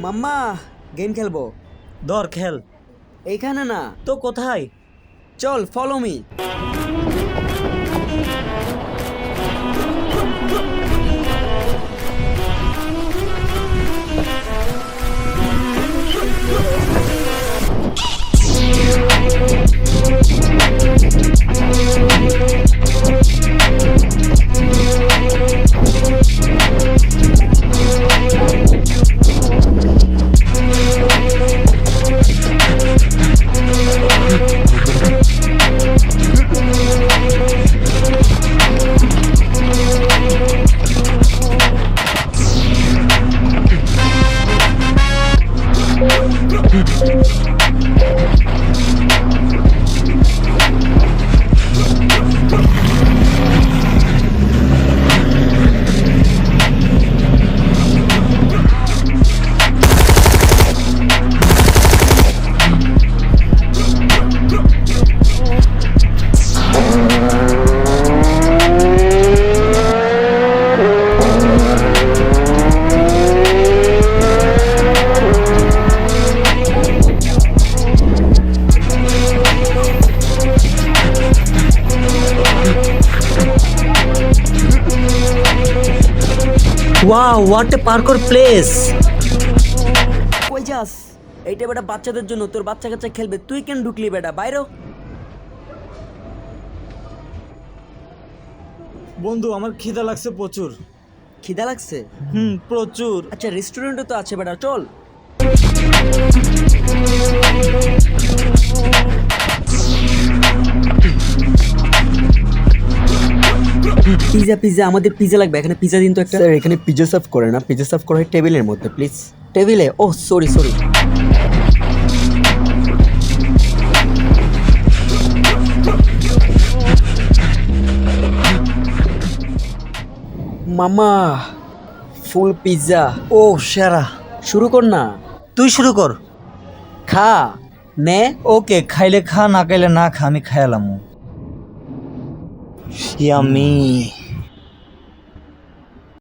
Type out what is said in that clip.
মাম্মা game খেলব। ধর খেল। এইখানে না। তো কোথায়? চল follow me Peace. Wow what a পার্কর place কই যাস? এইটা বেটা বাচ্চাদের জন্য তোর বাচ্চা কাচ্চা খেলবে। তুই কেন ঢুকলি বেটা? বাইরো বন্ধু আমার খিদা লাগছে প্রচুর। খিদা লাগছে? হুম প্রচুর। আচ্ছা রেস্টুরেন্টও তো আছে বেটা চল। পিজা পিজা আমাদের পিজা লাগবে। এখানে পিজা দিন তো একটা। স্যার এখানে পিজা সার্ভ করে না। পিজা সার্ভ করা হয় টেবিলের মধ্যে প্লিজ টেবিলে ও সরি সরি মামা ফুল পিজা ও সেরা। শুরু কর না। তুই শুরু কর। খা। নে। ওকে খাইলে খা না খাইলে না খা আমি খাইলাম ইয়ামি